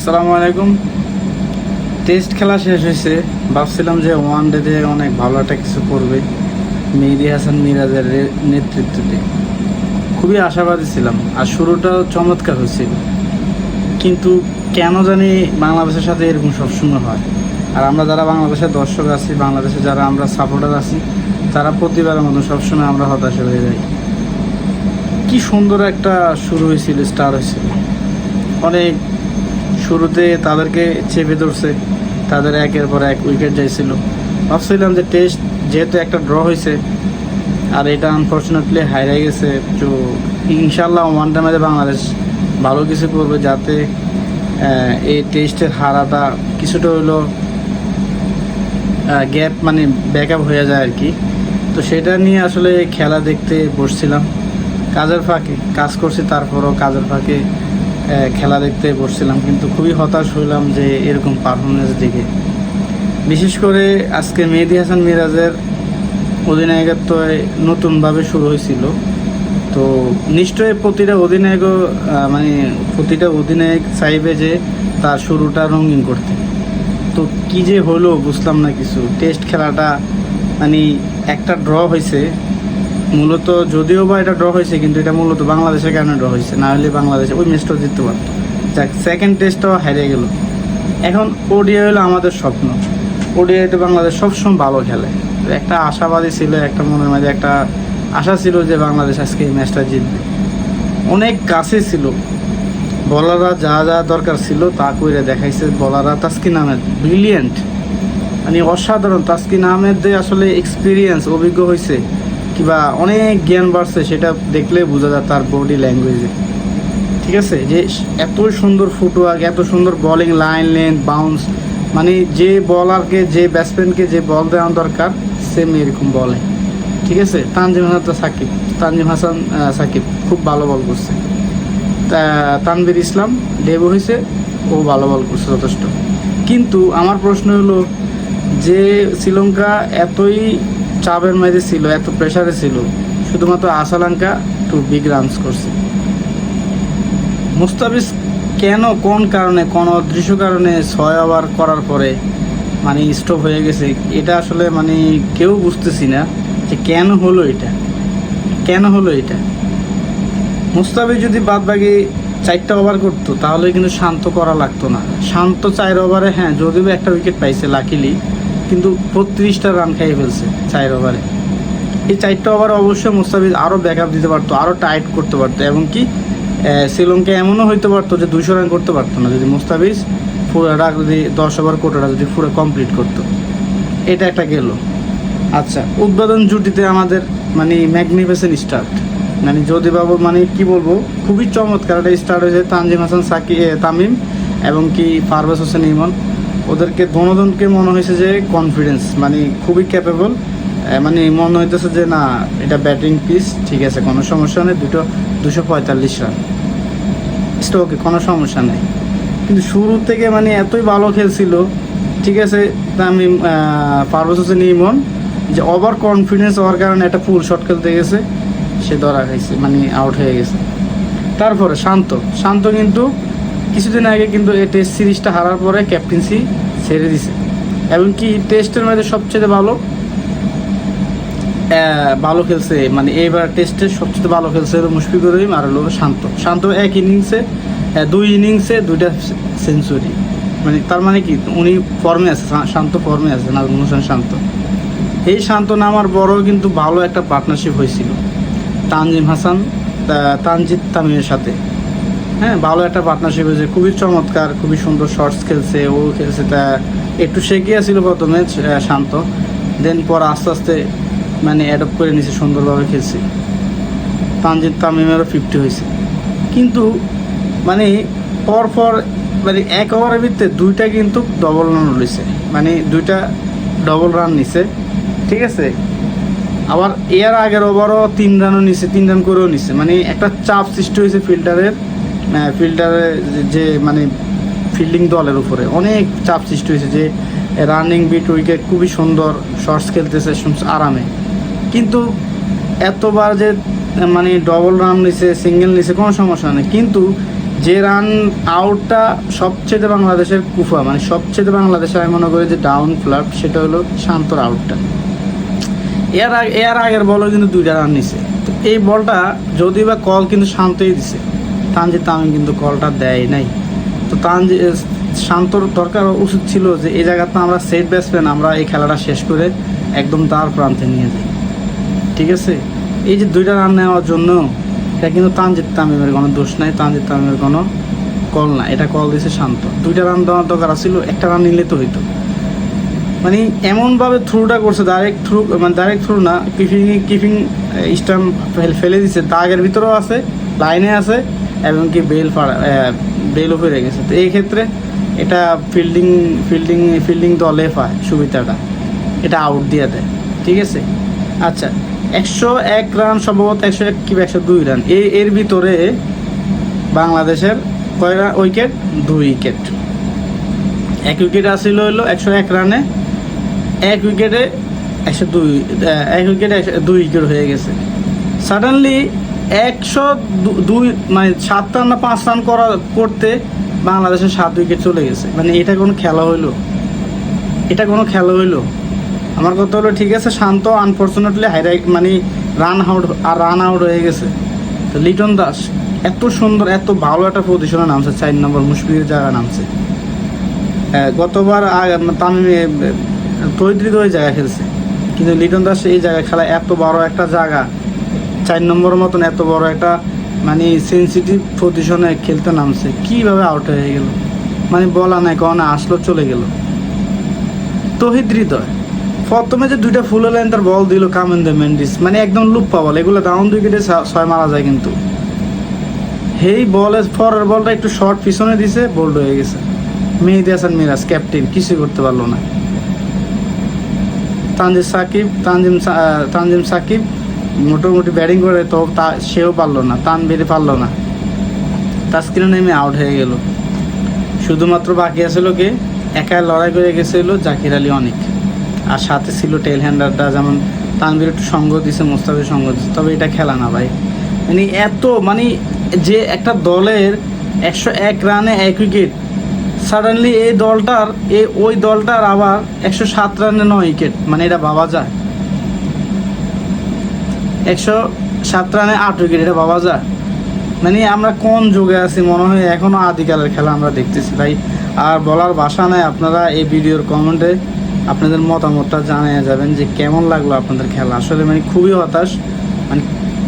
আসসালামু আলাইকুম। টেস্ট খেলা শেষ হয়েছে। ভাবছিলাম যে ওয়ান ডেতে অনেক ভালো একটা কিছু করবে। মেহেদি হাসান মিরাজের নেতৃত্বে খুবই আশাবাদী ছিলাম। আর শুরুটাও চমৎকার হয়েছিল। কিন্তু কেন জানি বাংলাদেশের সাথে এরকম সবসময় হয়। আর আমরা যারা বাংলাদেশের দর্শক আছি বাংলাদেশে যারা আমরা সাপোর্টার আছি, তারা প্রতিবারের মতো সবসময় আমরা হতাশা হয়ে যাই। কি সুন্দর একটা শুরু হয়েছিল স্টার হয়েছিল। অনেক শুরুতে তাদেরকে চেপে ধরছে। তাদের একের পর এক উইকেট যাইছিল। ভাবছিলাম যে টেস্ট যেহেতু একটা ড্র হয়েছে আর এটা আনফর্চুনেটলি হারিয়ে গেছে, তো ইনশাল্লাহ ওয়ান ডে ম্যাচে বাংলাদেশ ভালো কিছু করবে যাতে এই টেস্টের হারাটা কিছুটা হইল গ্যাপ মানে ব্যাক হয়ে যায় আর কি। তো সেটা নিয়ে আসলে খেলা দেখতে বসছিলাম। কাজের ফাঁকে, কাজ করছি, তারপরও কাজের ফাঁকে খেলা দেখতে বসছিলাম কিন্তু খুবই হতাশ হইলাম যে এরকম পারফরমেন্স দেখে। বিশেষ করে আজকে মেহেদি হাসান মিরাজের অধিনায়কত্ব নতুনভাবে শুরু হয়েছিল। তো নিশ্চয়ই প্রতিটা অধিনায়কও আহ, মানে প্রতিটা অধিনায়ক চাইবে যে তার শুরুটা রঙিন করতে। তো কি যে হলো বুঝলাম না কিছু। টেস্ট খেলাটা মানে একটা ড্র হয়েছে। মূলত যদিও বা এটা ড্র হয়েছে, কিন্তু এটা মূলত বাংলাদেশের কারণে ড্র হয়েছে। না হলে বাংলাদেশে ওই ম্যাচটাও জিততে পারতো। যাক সেকেন্ড টেস্টটাও হারিয়ে গেল। এখন ওডিআই হলো আমাদের স্বপ্ন। ওডিআইতে বাংলাদেশ সবসময় ভালো খেলে। একটা আশাবাদী ছিল, একটা মনের মাঝে একটা আশা ছিল যে বাংলাদেশ আজকে এই ম্যাচটা জিতবে। অনেক কাছে ছিল। বলাররা যা যা দরকার ছিল তা করে দেখাইছে। বলাররা তাস্কিন আহমেদ ব্রিলিয়েন্ট মানে অসাধারণ। তাস্কিন আহমেদ আসলে এক্সপিরিয়েন্স অভিজ্ঞ হয়েছে কিংবা অনেক জ্ঞান বাড়ছে, সেটা দেখলে বোঝা যায় তার বডি ল্যাঙ্গুয়েজে ঠিক আছে? যে এত সুন্দর ফুটওয়ার্ক এত সুন্দর বোলিং লাইন লেন্থ বাউন্স মানে যে বলারকে যে ব্যাটসম্যানকে যে বল দেওয়া দরকার সেম এরকম বলে ঠিক আছে? তানজিম হাসান সাকিব। তানজিম হাসান সাকিব খুব ভালো বল করছে। তা- তানভীর ইসলাম ডেবু হয়েছে, ও ভালো বল করছে যথেষ্ট। কিন্তু আমার প্রশ্ন হলো যে শ্রীলঙ্কা এতই চাপের মাঝে ছিল, এত প্রেশারে ছিল। শুধুমাত্র আসালাঙ্কা টু বিগ রানস করছে। মুস্তাফিজ কেন, কোন কারণে, কোন অদৃশ্য কারণে ছয় ওভার করার পরে মানে স্টপ হয়ে গেছে, এটা আসলে মানে কেউ বুঝতেছি না যে কেন হলো এটা। কেন হলো এটা? মুস্তাফিজ যদি বাদ বাকি চারটা ওভার করতো, তাহলে কিন্তু শান্ত করা লাগতো না। শান্ত চার ওভারে হ্যাঁ যদিও একটা উইকেট পাইছে লাকিলি কিন্তু বত্রিশটা রান খাইয়ে ফেলছে চার ওভারে এই চারটা ওভার অবশ্যই মুস্তাফিজ আরও ব্যাক দিতে পারতো আরও টাইট করতে পারতো এবং কি শ্রীলঙ্কা এমনও হইতে পারতো যে দুশো রান করতে পারতো না, যদি মুস্তাফিজ পুরোটা যদি দশ ওভার কোটাটা যদি পুরো কমপ্লিট করতো। এটা একটা গেল। আচ্ছা উদ্বোধন জুটিতে আমাদের মানে ম্যাগনিফিসেন্ট স্টার্ট মানে যদি বাবু মানে কি বলব, খুবই চমৎকার একটা স্টার্ট হয়েছে তানজিম হাসান সাকি তামিম এবং কি ফারবাস হোসেন ইমন। ওদেরকে দনদনকে মনে হয়েছে যে কনফিডেন্স মানে খুবই ক্যাপেবল মানে মনে হইতেছে যে না, এটা ব্যাটিং পিস ঠিক আছে, কোনো সমস্যা নেই, দুটো, দুশো পঁয়তাল্লিশ রান স্টোকে কোনো সমস্যা নেই। কিন্তু শুরু থেকে মানে এতই ভালো খেলছিল, ঠিক আছে তামিম পারভেজ হোসেন ইমন, যে ওভার কনফিডেন্স হওয়ার কারণে একটা ফুল শট খেলতে গেছে, সে ধরা খাইছে মানে আউট হয়ে গেছে। তারপরে শান্ত শান্ত কিন্তু কিছুদিন আগে কিন্তু এই টেস্ট সিরিজটা হারার পরে ক্যাপ্টেন্সি ছেড়ে দিছে। এবং কি টেস্টের মধ্যে সবচেয়ে ভালো ভালো খেলছে মানে এইবার টেস্টে সবচেয়ে ভালো খেলছে মুশফিকুর রহিম আর হলো শান্ত। শান্ত এক ইনিংসে দুই ইনিংসে দুইটা সেঞ্চুরি মানে তার মানে কি, উনি ফর্মে আছে শান্ত ফর্মে আছে, নাজমুল হোসেন শান্ত। এই শান্ত নামার বড় কিন্তু ভালো একটা পার্টনারশিপ হয়েছিল। তানজিম হাসান তানজিদ তামিমের সাথে। হ্যাঁ ভালো একটা পার্টনারশিপ হয়েছে। খুবই চমৎকার, খুবই সুন্দর শর্টস খেলছে, ও খেলছে, তা একটু শেখিয়া ছিল প্রথমে শান্ত। দেন পর আস্তে আস্তে মানে অ্যাডপ্ট করে নিছে, সুন্দরভাবে খেলছে। তানজিদ তামিমেরও ফিফটি হয়েছে। কিন্তু মানে পর পর মানে এক ওভারের ভিতরে দুইটা কিন্তু ডবল রান রয়েছে মানে দুইটা ডবল রান নিছে, ঠিক আছে? আবার এর আগের ওভারও তিন রানও নিছে, তিন রান করেও নিছে। মানে একটা চাপ সৃষ্টি হয়েছে ফিল্ডারের। ফিল্ডারের যে মানে ফিল্ডিং দলের উপরে অনেক চাপ সৃষ্টি হয়েছে যে রানিং বিট উইকেট খুবই সুন্দর শর্টস খেলতেছে আরামে। কিন্তু এতবার যে মানে ডবল রান নিছে সিঙ্গেল নিছে, কোনো সমস্যা নেই। কিন্তু যে রান আউটটা সবচেয়ে বাংলাদেশের কুফা মানে সবচেয়ে বাংলাদেশে আমি মনে করি যে ডাউন ফ্লাপ সেটা হলো শান্তর আউটটা এর আগে এর আগের বলও কিন্তু দুইটা রান নিছে। তো এই বলটা যদি বা কল কিন্তু শান্তই দিছে। তানজিদ তামিম কিন্তু কলটা দেয় নাই। তো তানজি শান্তর দরকার উচিত ছিল যে এই জায়গাতে আমরা সেট ব্যাটসম্যান আমরা এই খেলাটা শেষ করে একদম তার প্রান্তে নিয়ে যাই। ঠিক আছে? এই যে দুইটা রান নেওয়ার জন্য, এটা কিন্তু তানজিদ তামিমের কোনো দোষ নাই তানজিদ তামিমের কোনো কল না এটা কল দিছে শান্ত। দুইটা রান দেওয়ার দরকার ছিল একটা রান নিলে তো হইতো। মানে এমনভাবে থ্রুটা করছে ডাইরেক্ট থ্রু মানে ডাইরেক্ট থ্রু না কিপিং কিপিং স্টাম্প ফেলে দিচ্ছে দাগের ভিতরেও আছে লাইনে আছে এবং কি বেল ফাড়া বেলও ফিরে গেছে। তো এই ক্ষেত্রে এটা ফিল্ডিং ফিল্ডিং ফিল্ডিং দলে পায় সুবিধাটা। এটা আউট দিয়ে দেয়। ঠিক আছে? আচ্ছা একশো এক রান সম্ভবত একশো এক কি একশো দুই রান এই এর ভিতরে বাংলাদেশের কয় রান উইকেট দুই উইকেট এক উইকেট আসছিল হলো একশো এক রানে এক উইকেটে একশো দুই এক উইকেটে দুই উইকেট হয়ে গেছে। সাডেনলি একশো দুই মানে সাত রান না পাঁচ রান করা করতে বাংলাদেশের সাত উইকেট চলে গেছে। মানে এটা কোনো খেলা হইল। এটা কোনো খেলা হইল। আমার কথা হলো ঠিক আছে শান্ত আনফর্চুনেটলি হাইরাইট মানে রান আউট আর রান আউট হয়ে গেছে। তো লিটন দাস এত সুন্দর এত ভালো একটা পজিশনে নামছে চার নম্বর মুশফিকের জায়গা নামছে। হ্যাঁ, গতবার তামিমে তৈরি ওই জায়গায় খেলছে। কিন্তু লিটন দাস এই জায়গায় খেলা এত বড় একটা জায়গা। চার নম্বর মতন এত বড় একটা মানে সেন্সিটিভ পজিশনে খেলতে নামছে। কীভাবে আউট হয়ে গেল? মানে বলা নাই, কখনো আসলো, চলে গেল। তহিদ হৃদয়। প্রথমে যে দুইটা ফুল লাইন তার বল দিল কামেন্দে মেন্ডিস মানে একদম লুপ্পা বল এগুলো ডাউন উইকেটে ছয় মারা যায় কিন্তু। হেই বলে পরের বলটা একটু শর্ট পিছনে দিছে বোল্ড হয়ে গেছে। মেহেদি হাসান মিরাজ ক্যাপ্টেন কিছুই করতে পারল না। তানজিম সাকিব, তানজিম তানজিম সাকিব মোটামুটি ব্যাটিং করে তো তা সেও পারল না তানবির পারল না। তাস্কিনে নেমে আউট হয়ে গেল। শুধুমাত্র বাকি আছিল কে, একা লড়াই করে গেছিল জাকির আলী অনেক। আর সাথে ছিল টেল হ্যান্ডারটা যেমন তানবির একটু সঙ্গ দিছে মোস্তাফির সঙ্গ দিছে। তবে এটা খেলা না ভাই। মানে এত মানে যে একটা দলের একশো এক রানে এক উইকেট সাডেনলি এই দলটার, এই ওই দলটার আবার একশো সাত রানে নয় উইকেট মানে এটা ভাবা যায়। একশো সাত রানে আট উইকেট এটা ভাবা যায়। মানে আমরা কোন যুগে আছি মনে হয় এখনও আদিকালের খেলা আমরা দেখতেছি ভাই। আর বলার ভাষা নাই, আপনারা এই ভিডিওর কমেন্টে আপনাদের মতামতটা জানিয়ে যাবেন যে কেমন লাগল আপনাদের খেলা। আসলে মানে খুবই হতাশ। মানে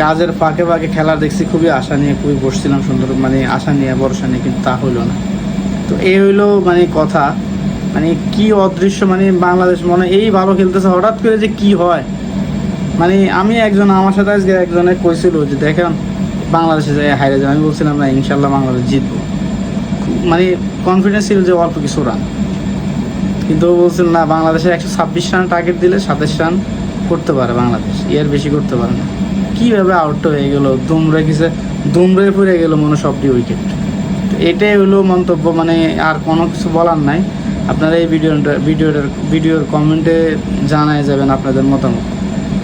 কাজের ফাঁকে ফাঁকে খেলা দেখছি, খুবই আশা নিয়ে খুবই বসছিলাম সুন্দর মানে আশা নিয়ে, ভরসা নিয়ে, কিন্তু তা হইল না। তো এই হইল মানে কথা। মানে কি অদৃশ্য মানে বাংলাদেশ মনে এই ভালো খেলতেছে, হঠাৎ করে যে কি হয়? মানে আমি একজন, আমার সাথে আজকে একজনে কইছিল যে দেখেন বাংলাদেশে যে হাইরে যাবে, আমি বলছিলাম না ইনশাল্লাহ বাংলাদেশ জিতবো। মানে কনফিডেন্স ছিল যে অল্প কিছু রান কিন্তু বলছিল, না বাংলাদেশের একশো ছাব্বিশ রান টার্গেট দিলে সাতাশ রান করতে পারে বাংলাদেশ। এর বেশি করতে পারে না। কীভাবে আউট হয়ে গেল? দুমরে কিসে দুমরে পড়ে গেল মনে সবটি উইকেট এটাই হলো মন্তব্য মানে আর কোনো কিছু বলার নাই। আপনারা এই ভিডিওটা ভিডিওটার ভিডিওর কমেন্টে জানায় যাবেন আপনাদের মতামত।